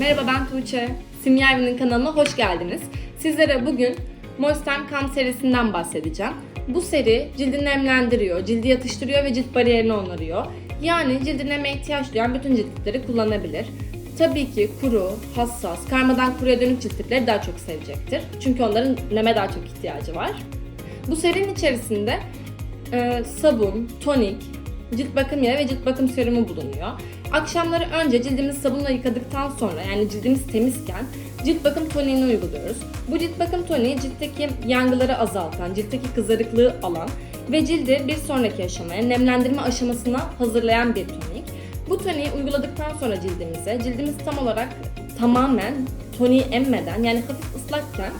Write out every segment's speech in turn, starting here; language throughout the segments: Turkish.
Merhaba ben Tuğçe. Simya Evi'nin kanalına hoş geldiniz. Sizlere bugün Moistem Calm serisinden bahsedeceğim. Bu seri cildi nemlendiriyor, cildi yatıştırıyor ve cilt bariyerini onarıyor. Yani cildi neme ihtiyaç duyan bütün cilt tipleri kullanabilir. Tabii ki kuru, hassas, karmadan kuruya dönük cilt daha çok sevecektir. Çünkü onların neme daha çok ihtiyacı var. Bu serinin içerisinde e, sabun, tonik, cilt bakım yağı ve cilt bakım serumu bulunuyor. Akşamları önce cildimizi sabunla yıkadıktan sonra yani cildimiz temizken cilt bakım toniğini uyguluyoruz. Bu cilt bakım toniği ciltteki yangıları azaltan, ciltteki kızarıklığı alan ve cildi bir sonraki aşamaya, nemlendirme aşamasına hazırlayan bir tonik. Bu toniği uyguladıktan sonra cildimize, cildimiz tam olarak tamamen toniği emmeden yani hafif ıslakken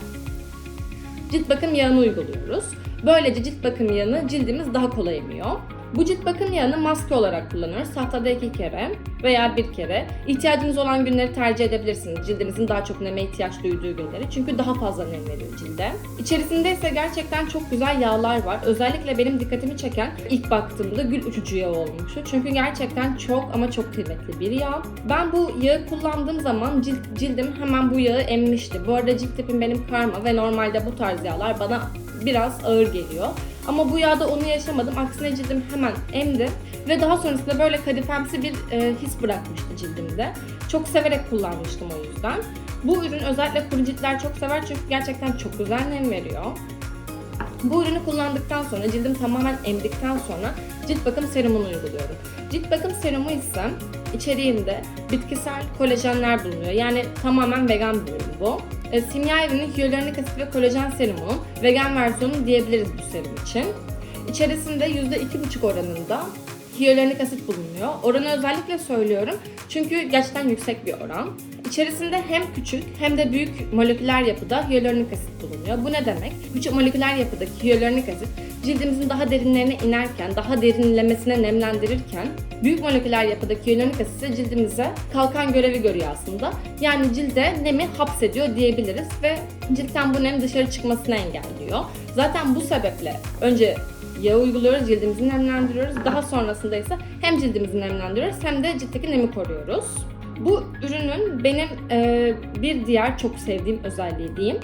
cilt bakım yağını uyguluyoruz. Böylece cilt bakım yağını cildimiz daha kolay emiyor. Bu cilt bakım yağını maske olarak kullanıyoruz. Haftada iki kere veya bir kere. İhtiyacınız olan günleri tercih edebilirsiniz. Cildimizin daha çok neme ihtiyaç duyduğu günleri. Çünkü daha fazla nem veriyor cilde. İçerisinde ise gerçekten çok güzel yağlar var. Özellikle benim dikkatimi çeken ilk baktığımda gül uçucu yağı olmuştu. Çünkü gerçekten çok ama çok kıymetli bir yağ. Ben bu yağı kullandığım zaman cilt, cildim hemen bu yağı emmişti. Bu arada cilt tipim benim karma ve normalde bu tarz yağlar bana biraz ağır geliyor. Ama bu yağda onu yaşamadım. Aksine cildim hemen emdi ve daha sonrasında böyle kadifemsi bir e, his bırakmıştı cildimde. Çok severek kullanmıştım o yüzden. Bu ürün özellikle kuru ciltler çok sever çünkü gerçekten çok güzel nem veriyor. Bu ürünü kullandıktan sonra cildim tamamen emdikten sonra cilt bakım serumunu uyguluyorum. Cilt bakım serumu ise içeriğinde bitkisel kolajenler bulunuyor. Yani tamamen vegan bir ürün bu. E, Simya Evi'nin hyaluronik asit ve kolajen serumunun vegan versiyonu diyebiliriz bu serum için. İçerisinde %2,5 oranında hyaluronik asit bulunuyor. Oranı özellikle söylüyorum çünkü gerçekten yüksek bir oran. İçerisinde hem küçük hem de büyük moleküler yapıda hyaluronik asit bulunuyor. Bu ne demek? Küçük moleküler yapıdaki hyaluronik asit cildimizin daha derinlerine inerken, daha derinlemesine nemlendirirken büyük moleküler yapıdaki hyaluronik asit ise cildimize kalkan görevi görüyor aslında. Yani cilde nemi hapsediyor diyebiliriz ve ciltten bu nem dışarı çıkmasını engelliyor. Zaten bu sebeple önce yağı uyguluyoruz, cildimizi nemlendiriyoruz. Daha sonrasında ise hem cildimizi nemlendiriyoruz hem de ciltteki nemi koruyoruz. Bu ürünün benim e, bir diğer çok sevdiğim özelliği diyeyim.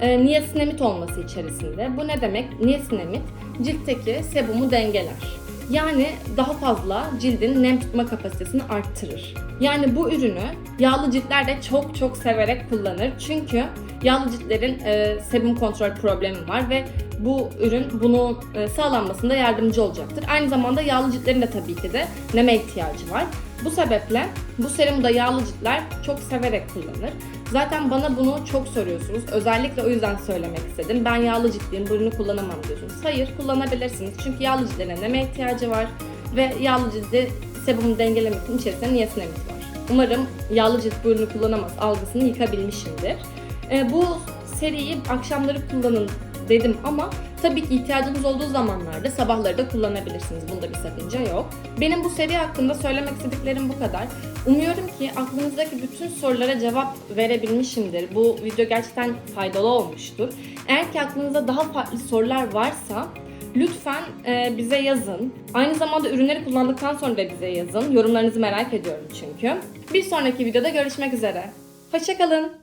E, niasinamid olması içerisinde. Bu ne demek? Niasinamid ciltteki sebumu dengeler. Yani daha fazla cildin nem tutma kapasitesini arttırır. Yani bu ürünü yağlı ciltler de çok çok severek kullanır. Çünkü yağlı ciltlerin e, sebum kontrol problemi var ve bu ürün bunu e, sağlanmasında yardımcı olacaktır. Aynı zamanda yağlı ciltlerin de tabii ki de neme ihtiyacı var. Bu sebeple bu serumu da yağlı ciltler çok severek kullanır. Zaten bana bunu çok soruyorsunuz. Özellikle o yüzden söylemek istedim. Ben yağlı ciltliyim, bu ürünü kullanamam diyorsunuz. Hayır, kullanabilirsiniz. Çünkü yağlı ciltlerin neme ihtiyacı var ve yağlı cildi sebumu dengelemek için içerisinde niasinamid var. Umarım yağlı cilt bu ürünü kullanamaz algısını yıkabilmişimdir. E, bu seriyi akşamları kullanın dedim ama tabii ki ihtiyacınız olduğu zamanlarda sabahları da kullanabilirsiniz. Bunda bir sakınca yok. Benim bu seri hakkında söylemek istediklerim bu kadar. Umuyorum ki aklınızdaki bütün sorulara cevap verebilmişimdir. Bu video gerçekten faydalı olmuştur. Eğer ki aklınızda daha farklı sorular varsa lütfen e, bize yazın. Aynı zamanda ürünleri kullandıktan sonra da bize yazın. Yorumlarınızı merak ediyorum çünkü. Bir sonraki videoda görüşmek üzere. Hoşçakalın.